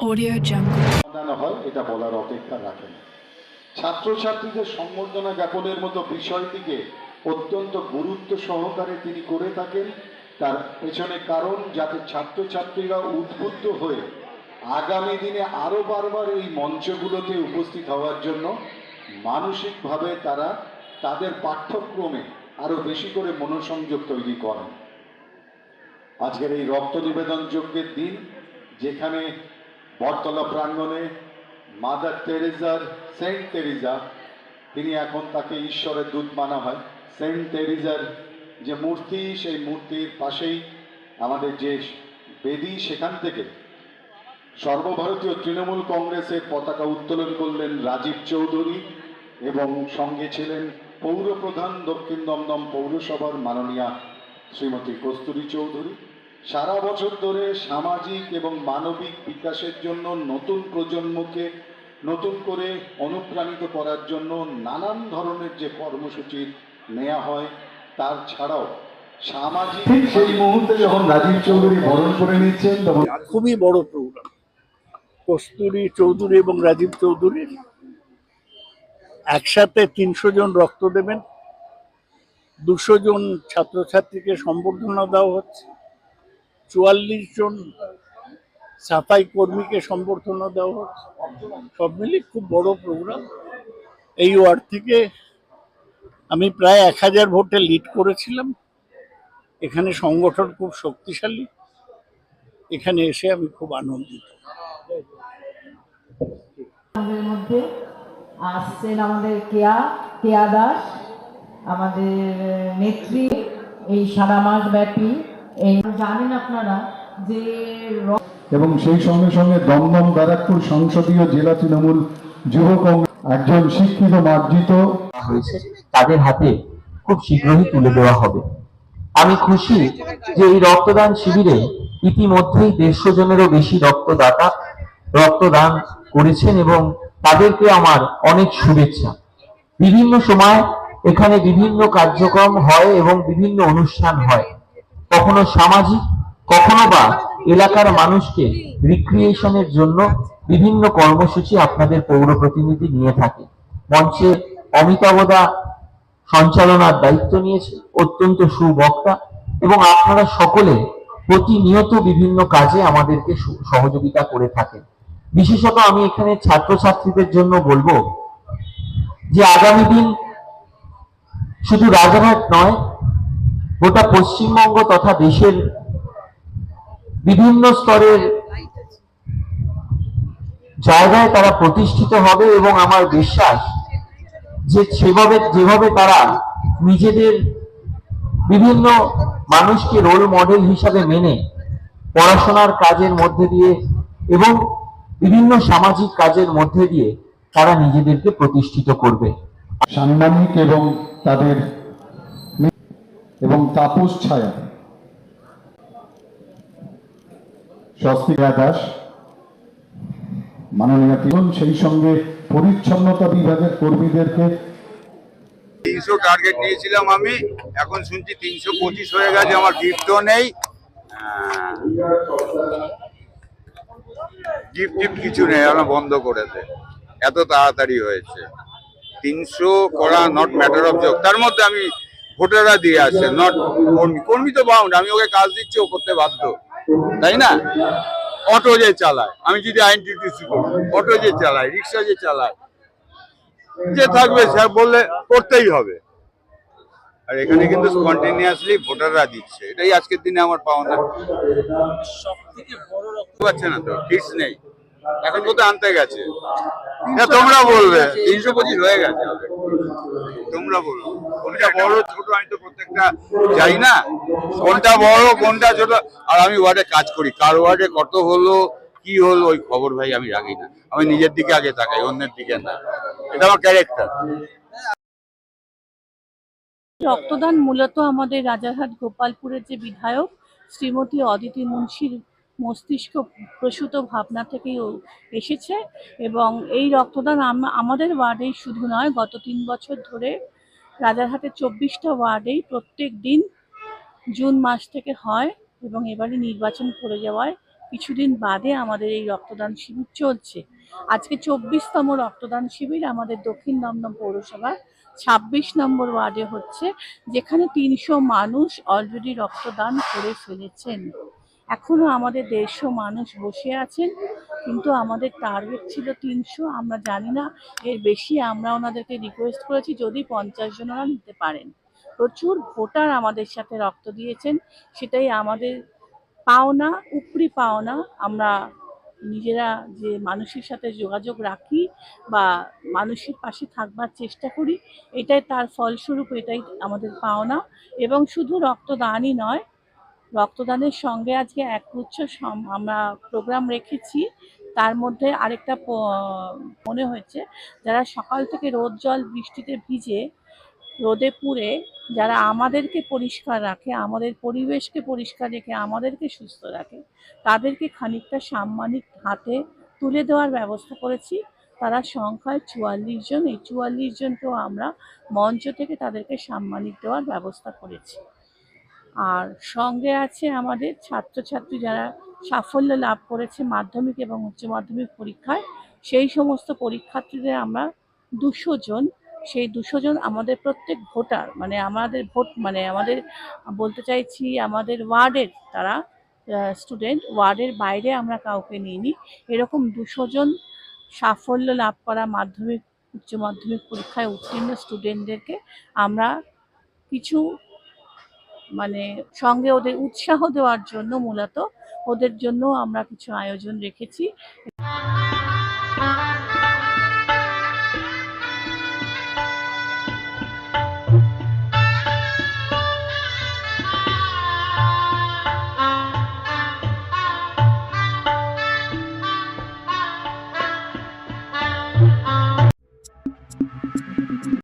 Jungle. সমাধান হয়, এটা বলার অপেক্ষা রাখে ছাত্রছাত্রীদের সম্বর্ধনা জ্ঞাপনের মতো বিষয়টিকে অত্যন্ত গুরুত্ব সহকারে তিনি করে থাকেন। তার পেছনে কারণ, যাতে ছাত্রছাত্রীরা উদ্বুদ্ধ হয়ে আগামী দিনে আরও বারবার এই মঞ্চগুলোতে উপস্থিত হওয়ার জন্য মানসিকভাবে তারা তাদের পাঠ্যক্রমে আরও বেশি করে মনোসংযোগ তৈরি করেন। আজকের এই রক্ত নিবেদন যজ্ঞের দিন, যেখানে বটতলা প্রাঙ্গণে মাদার তেরেজার সেন্ট তেরেজা তিনি এখন তাকে ঈশ্বরের দূত মানা হয়। সেন্ট তেরেজার যে মূর্তি, সেই মূর্তির পাশেই আমাদের যে বেদি, সেখান থেকে সর্বভারতীয় তৃণমূল কংগ্রেসের পতাকা উত্তোলন করলেন রাজীব চৌধুরী এবং সঙ্গে ছিলেন পৌরপ্রধান দক্ষিণ দমদম পৌরসভার মাননীয়া শ্রীমতী কস্তুরী চৌধুরী। সারা বছর ধরে সামাজিক এবং মানবিক বিকাশের জন্য নতুন প্রজন্মকে নতুন করে অনুপ্রাণিত করার জন্য নানান ধরনের যে কর্মসূচি নেওয়া হয় তার ছাড়াও সামাজিক সেই মুহূর্তে যখন রাজীব চৌধুরী বরণ করে নিচ্ছেন তখন খুবই বড় প্রোগ্রাম কস্তুরী চৌধুরী এবং রাজীব চৌধুরীর একসাথে তিনশো জন রক্ত দেবেন দুশো জন ছাত্রছাত্রীকে সম্বর্ধনা দেওয়া হচ্ছে। চুয়াল্লিশ জন সাফাই কর্মীকে সম্বর্ধনা দেওয়া হচ্ছে সব মিলিয়ে খুব বড় প্রোগ্রাম এই ওয়ার্ড থেকে আমি প্রায় এক হাজার ভোটে লিড করেছিলাম। এখানে সংগঠন খুব শক্তিশালী। এখানে এসে আমি খুব আনন্দিত। মধ্যে আসছেন আমাদের কেয়া কেয়া দাস, আমাদের নেত্রী, এই সারা মাস ব্যাপী এই জানেন আপনারা যে এবং সেই সঙ্গে সঙ্গে দমদম ব্যারাকপুর সংসদীয় জেলা তৃণমূল যুব কংগ্রেস একজন শিক্ষিত মার্জিত। হয়েছে তাদের হাতে খুব শীঘ্রই তুলে দেওয়া হবে। আমি খুশি যে এই রক্তদান শিবিরে ইতিমধ্যেই দেড়শো জনেরও বেশি রক্তদাতা রক্তদান করেছেন এবং তাদেরকে আমার অনেক শুভেচ্ছা। বিভিন্ন সময় এখানে বিভিন্ন কার্যক্রম হয় এবং বিভিন্ন অনুষ্ঠান হয়। কখনো সামাজিক কখনো বা এলাকার মানুষকে রিক্রিয়েশনের জন্য বিভিন্ন কর্মসূচি আপনাদের পৌর প্রতিনিধি নিয়ে থাকে। মঞ্চে অমিতাভদা সঞ্চালনার দায়িত্ব নিয়েছে অত্যন্ত সুবক্তা এবং আপনারা সকলে প্রতিনিয়ত বিভিন্ন কাজে আমাদেরকে সহযোগিতা করে থাকেন। বিশেষত আমি এখানে ছাত্রছাত্রীদের জন্য বলব যে আগামী দিন শুধু রাজারহাট নয় গোটা পশ্চিমবঙ্গ তথা দেশের বিভিন্ন স্তরের জায়গায় তারা প্রতিষ্ঠিত হবে এবং আমার বিশ্বাস যে সেভাবে, যেভাবে তারা নিজেদের বিভিন্ন মানুষকে রোল মডেল হিসাবে মেনে পড়াশোনার কাজের মধ্যে দিয়ে এবং বিভিন্ন সামাজিক কাজের মধ্যে দিয়ে তারা নিজেদেরকে প্রতিষ্ঠিত করবে। সাংবাদিক এবং তাদের এবং তাপস ছায়া। স্বস্তিকা দাস, মাননীয় তিন সেই সঙ্গে পরিচ্ছন্নতা বিভাগের কর্মীদেরকে তিনশো টার্গেট নিয়েছিলাম আমি, এখন শুনছি তিনশো পঁচিশ হয়ে গেছে, আমার গিফটও নেই। গিফট টিফট কিছু নেই আমার বন্ধ করেছে। এত তাড়াতাড়ি হয়েছে। তিনশো করা নট ম্যাটার অফ জব তার মধ্যে আমি ভোটাররা দিয়ে আসছে নট কর্মী। কর্মী তো বাউন্ড আমি ওকে কাজ দিচ্ছি ও করতে বাধ্য। তাই না? অটো যে চালায় আমি যদি আইন টিটিসি করি অটো যে চালায় রিক্সা যে চালায় যে থাকবে সে বললে করতেই হবে। আর এখানে কিন্তু কন্টিনিউয়াসলি ভোটাররা দিচ্ছে। এটাই আজকের দিনে আমার পাওনা। পাচ্ছে না তো কিটস নেই। এখন কোথায় আনতে গেছে। হ্যাঁ তোমরা বলবে তিনশো পঁচিশ হয়ে গেছে। তোমরা বলবে কোনটা বড়, ছোট, আমি তো প্রত্যেকটা যাই না। কোনটা বড়, কোনটা ছোট, আর আমি ওয়ার্ডে কাজ করি। কার ওয়ার্ডে কত হলো, কি হলো, ওই খবর ভাই আমি রাখি না। আমি নিজের দিকে আগে তাকাই, অন্যের দিকে না। এটা আমার ক্যারেক্টার রক্তদান মূলত আমাদের রাজারহাট গোপালপুরের যে বিধায়ক, শ্রীমতী অদিতি মুন্সির মস্তিষ্ক প্রসূত ভাবনা থেকেই এসেছে এবং এই রক্তদান আম- আমাদের ওয়ার্ডেই শুধু নয়, গত তিন বছর ধরে রাজারহাটের চব্বিশটা ওয়ার্ডেই প্রত্যেক দিন জুন মাস থেকে হয় এবং এবারে নির্বাচন করে যাওয়ায় কিছুদিন বাদে আমাদের এই রক্তদান শিবির চলছে। আজকে চব্বিশতম রক্তদান শিবির আমাদের দক্ষিণ দমদম পৌরসভার ছাব্বিশ নম্বর ওয়ার্ডে হচ্ছে, যেখানে তিনশো মানুষ অলরেডি রক্তদান করে ফেলেছেন। এখনও আমাদের দেড়শো মানুষ বসে আছেন, কিন্তু আমাদের টার্গেট ছিল তিনশো, আমরা জানি না, এর বেশি আমরা ওনাদেরকে রিকোয়েস্ট করেছি যদি পঞ্চাশ জন ওরা নিতে পারেন। প্রচুর ভোটার আমাদের সাথে রক্ত দিয়েছেন, সেটাই আমাদের পাওনা, উপরি পাওনা, আমরা নিজেরা যে মানুষের সাথে যোগাযোগ রাখি বা মানুষের পাশে থাকবার চেষ্টা করি, এটাই তার ফলস্বরূপ, এটাই আমাদের পাওনা। এবং শুধু রক্তদানই নয় রক্তদানের সঙ্গে আজকে একগুচ্ছ সম- আমরা প্রোগ্রাম রেখেছি। তার মধ্যে আরেকটা মনে হয়েছে, যারা সকাল থেকে রোদ জল বৃষ্টিতে ভিজে রোদে পুড়ে, যারা আমাদেরকে পরিষ্কার রাখে, আমাদের পরিবেশকে পরিষ্কার রেখে, আমাদেরকে সুস্থ রাখে, তাদেরকে খানিকটা সাম্মানিক হাতে তুলে দেওয়ার ব্যবস্থা করেছি। তারা সংখ্যায় চুয়াল্লিশ জন, এই চুয়াল্লিশ জনকেও আমরা মঞ্চ থেকে তাদেরকে সাম্মানিক দেওয়ার ব্যবস্থা করেছি। আর সঙ্গে আছে আমাদের ছাত্রছাত্রী যারা সাফল্য লাভ করেছে মাধ্যমিক এবং উচ্চ মাধ্যমিক পরীক্ষায়। সেই সমস্ত পরীক্ষার্থীদের আমরা দুশো জন, সেই দুশো জন আমাদের প্রত্যেক ভোটার মানে আমাদের ভোট মানে আমাদের বলতে চাইছি আমাদের ওয়ার্ডের তারা স্টুডেন্ট ওয়ার্ডের বাইরে আমরা কাউকে নিইনি। এরকম দুশো জন সাফল্য লাভ করা মাধ্যমিক, উচ্চ মাধ্যমিক পরীক্ষায় উত্তীর্ণ স্টুডেন্টদেরকে আমরা কিছু মানে সঙ্গে ওদের উৎসাহ দেওয়ার জন্য মূলত ওদের জন্য আমরা কিছু আয়োজন রেখেছি।